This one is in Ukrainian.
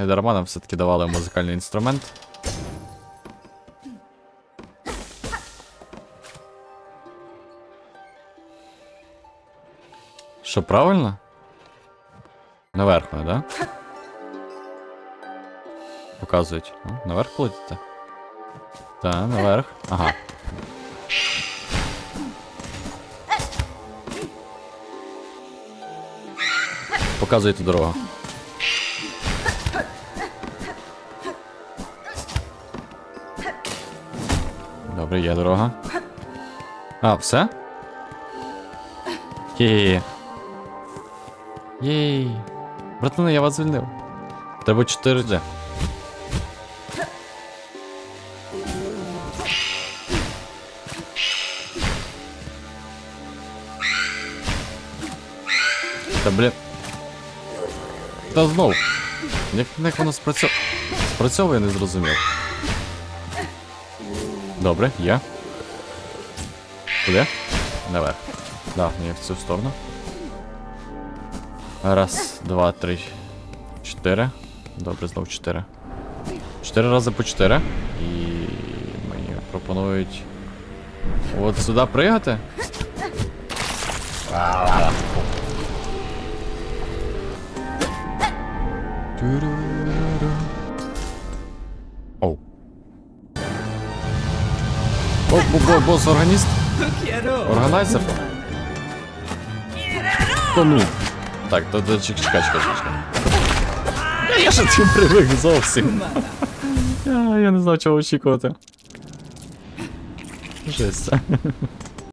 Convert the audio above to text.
Не дарма нам все-таки давали музикальний інструмент. Що, правильно? Наверх ми, да? Показують. Ну, наверх полетите? Так, наверх. Ага. Показуєте дорогу. Добре, є дорога. А, все? Єй. Єй. Братани, я вас звільнив. Треба 4 d Та блін. Та знов. Як, як воно спрацьовує? Спрацьовує, не зрозумів. Добре, є. Куди? Наверх. Да, ні, в цю сторону. Раз, два, три, чотири. Добре, знов чотири. Чотири рази по чотири. І мені пропонують. От сюди пригати. Оу. Бос органіст? Органайзер? Та ну. Так, то, чекай, чекай, чекай, чекай. Я ж цим привик зовсім. Я не знав, чого очікувати. Жесть.